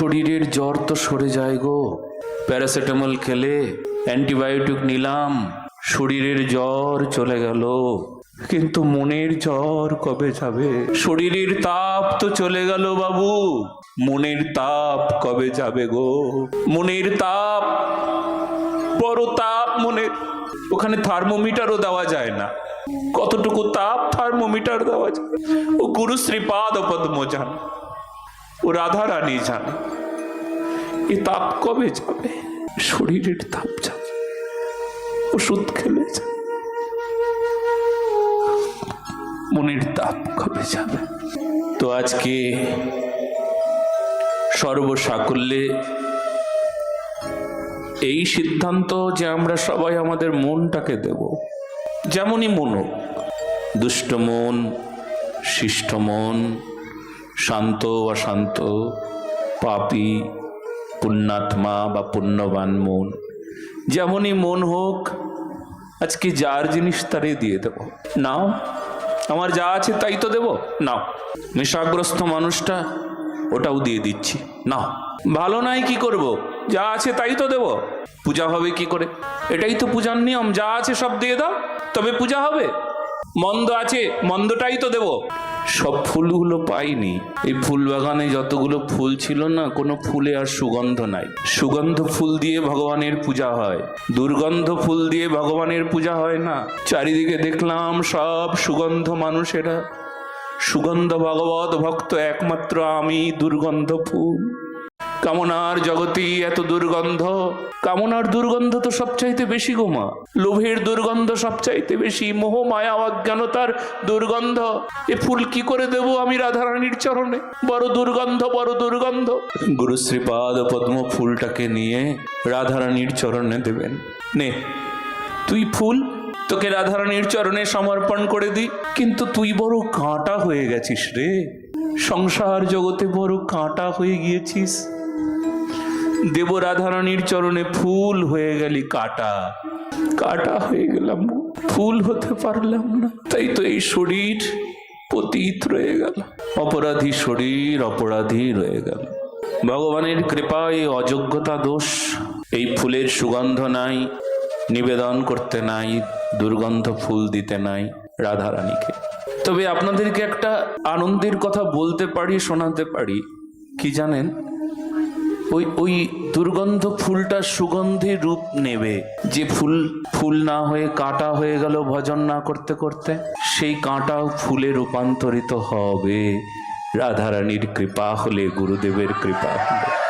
শরীরের জ্বর তো সরে যায় গো। প্যারাসিটামল খেলে অ্যান্টিবায়োটিক নিলাম, শরীরের জ্বর চলে গেল। কিন্তু মনের জ্বর কবে যাবে? শরীরের তাপ তো চলে গেল বাবু। মনের তাপ কবে যাবে গো? মনের তাপ, বড় তাপ মনের। ওখানে থার্মোমিটারও দেওয়া যায় না। কতটুকু তাপ থার্মোমিটার দেওয়া যায়? ও গুরু শ্রীপাদ পদ্ম ও রাধা রানী জানে। এ তাপ কবে যাবে? শরীরের তাপ যাবে। ওষুধ খেলে যাবে। মনের তাপ কবে যাবে? তো আজকে সর্বসাকুল্যে এই সিদ্ধান্ত যে আমরা সবাই আমাদের মনটাকে দেব, যেমনই মন দুষ্ট মন, শিষ্ট মন শান্ত অশান্ত, পাপি, পুণ্যাত্মা বা পুণ্যবান মন। যেমনই মন হোক, আজকে যার জিনিস তারে দিয়ে দেব। নাও, আমার যা আছে তাই তো দেব। নাও, নেশাগ্রস্ত মানুষটা ওটাও দিয়ে দিচ্ছি। নাও, ভালো নাই কি করব? যা আছে তাই তো দেব। পূজা হবে কি করে? এটাই তো পূজার নিয়ম। যা আছে সব দিয়ে দাও, তবে পূজা হবে। মন্দ আছে, মন্দটাই তো দেব। সব ফুলগুলো পাইনি। এই ফুল বাগানে যতগুলো ফুল ছিল না, কোনো ফুলে আর সুগন্ধ নাই। সুগন্ধ ফুল দিয়ে ভগবানের পূজা হয়। দুর্গন্ধ ফুল দিয়ে ভগবানের পূজা হয় না। চারিদিকে দেখলাম সব সুগন্ধ মানুষেরা। সুগন্ধ ভগবত ভক্ত একমাত্র আমি, দুর্গন্ধ ফুল। কামনার জগতি এত দুর্গন্ধ। কামনার দুর্গন্ধ তো সবচাইতে বেশি গোমা লোভের দুর্গন্ধ সবচাইতে বেশি। মোহ, মায়া, অজ্ঞানতার দুর্গন্ধ। এ ফুল কি করে দেব আমি রাধারানীর চরণে? বড় দুর্গন্ধ বড় দুর্গন্ধ। গুরু শ্রীপাদ পদ্ম ফুলটাকে নিয়ে রাধারানীর চরণে দেবেন। নে, তুই ফুল, তোকে রাধারানীর চরণে সমর্পণ করে দি কিন্তু তুই বড় কাঁটা হয়ে গেছিস রে। সংসার জগতে বড় কাঁটা হয়ে গিয়েছিস। দেব রাধারানীর চরণে ফুল হয়ে গেলি কাটা। কাটা হয়ে গেলাম ফুল হতে পারলাম না। তাই তো এই শরীর পতীত রয়ে গেল। অপরাধী শরীর অপরাধী রয়ে গেল। ভগবানের কৃপায় অযোগ্যতা দোষ, এই ফুলের সুগন্ধ নাই, নিবেদন করতে নাই, দুর্গন্ধ ফুল দিতে নাই রাধারানীকে। তবে আপনাদেরকে একটা আনন্দের কথা বলতে পারি, শোনাতে পারি। কি জানেন? ওই ওই দুর্গন্ধ ফুলটা সুগন্ধি রূপ নেবে। যে ফুল ফুল না হয়ে কাঁটা হয়ে গেল ভজন না করতে করতে, সেই কাঁটাও ফুলে রূপান্তরিত হবে। রাধারানীর কৃপা হলে গুরুদেবের কৃপা। হলে